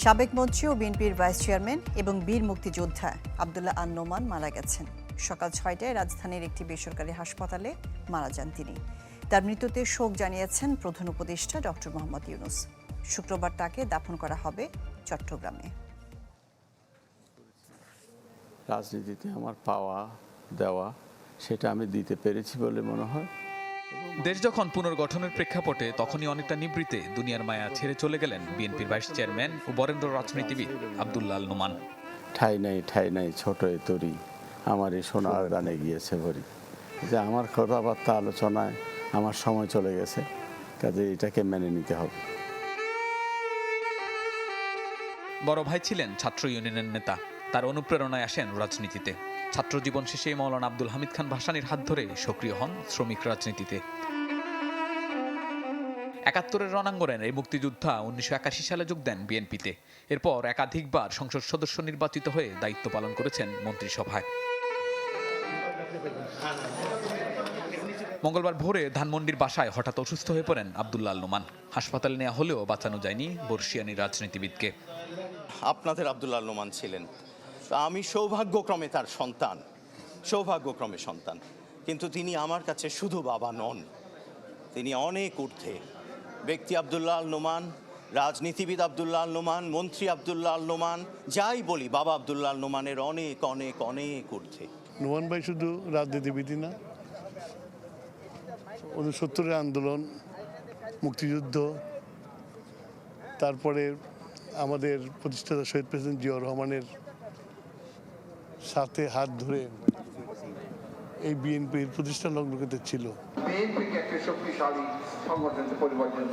সাবেক মন্ত্রী ও বিএনপির ভাইস চেয়ারম্যান এবং বীর মুক্তিযোদ্ধা আবদুল্লাহ আন নোমান মারা গেছেন। সকাল ছয়টায় রাজধানীর একটি বেসরকারি হাসপাতালে মারা যান তিনি। তার মৃত্যুতে শোক জানিয়েছেন প্রধান উপদেষ্টা ডক্টর মোহাম্মদ ইউনুস। শুক্রবার তাকে দাফন করা হবে চট্টগ্রামে। রাজনীতিতে আমার পাওয়া দেওয়া, সেটা আমি দিতে পেরেছি বলে মনে হয়। দেশ যখন পুনর্গঠনের প্রেক্ষাপটে তখনই অনেকটা নিবৃতে দুনিয়ার মায়া ছেড়ে চলে গেলেন বিএনপির ভাইস চেয়ারম্যান ও বরেন্দ্র রাজনীতিবিদ আবদুল্লাহ আল নোমান। ঠাই নাই ঠাই নাই ছোট এ তরি আমার এই সোনার গানে গিয়েছে ভরি। যে আমার কথাবার্তা আলোচনায় আমার সময় চলে গেছে কাজে এটাকে মেনে নিতে হবে। বড় ভাই ছিলেন ছাত্র ইউনিয়নের নেতা তার অনুপ্রেরণায় আসেন রাজনীতিতে। ছাত্র জীবন শেষে মৌলানা আব্দুল হামিদ খান ভাসানির হাত ধরে সক্রিয় হন শ্রমিক রাজনীতিতে। একাত্তরের রণাঙ্গনের এই মুক্তিযোদ্ধা উনিশশো একাশি সালে যোগ দেন বিএনপিতে। এরপর একাধিকবার সংসদ সদস্য নির্বাচিত হয়ে দায়িত্ব পালন করেছেন মন্ত্রিসভায়। মঙ্গলবার ভোরে ধানমন্ডির বাসায় হঠাৎ অসুস্থ হয়ে পড়েন আবদুল্লাহ নোমান হাসপাতালে নেওয়া হলেও বাঁচানো যায়নি বর্ষিয়ানি রাজনীতিবিদকে। আপনাদের আবদুল্লাহ নোমান ছিলেন। তা আমি সৌভাগ্যক্রমে তার সন্তান, সৌভাগ্যক্রমে সন্তান। কিন্তু তিনি আমার কাছে শুধু বাবা নন। তিনি অনেক ঊর্ধ্বে। ব্যক্তি আব্দুল্লাহ আল নোমান, রাজনীতিবিদ আব্দুল্লাহ আল নোমান, মন্ত্রী আব্দুল্লাহ আল নোমান, যাই বলি, বাবা আব্দুল্লাহ আল নোমানের অনেক অনেক অনেক ঊর্ধ্বে। নোমান ভাই শুধু রাজনীতিবিদই না, উনসত্তরের আন্দোলন, মুক্তিযুদ্ধ, তারপরে আমাদের প্রতিষ্ঠাতা শহীদ প্রেসিডেন্ট জিয়াউর রহমানের সাথে হাত ধরে এই বিএনপির প্রতিষ্ঠা লগ্নকে ছিল। বিএনপিকে একটি শক্তিশালী সংগঠনে পরিবর্তন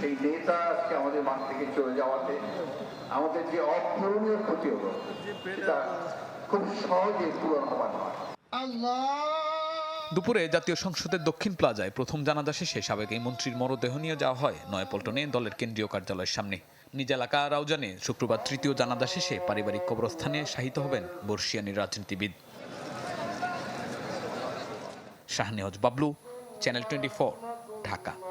সেই নেতা আজকে আমাদের মাঠ থেকে চলে যাওয়াতে আমাদের যে অপূরণীয় ক্ষতি হলো সেটা খুব সহজে পূরণ হবার নয়। দুপুরে জাতীয় সংসদের দক্ষিণ প্লাজায় প্রথম জানাজা শেষে সাবেক এই মন্ত্রীর মরদেহ নিয়ে যাওয়া হয় নয়াপল্টনে দলের কেন্দ্রীয় কার্যালয়ের সামনে। নিজ এলাকা রাউজানে শুক্রবার তৃতীয় জানাজা শেষে পারিবারিক কবরস্থানে শাহিত হবেন বর্ষিয়ানির রাজনীতিবিদ। Shahnewaz Bablu, channel twenty Dhaka.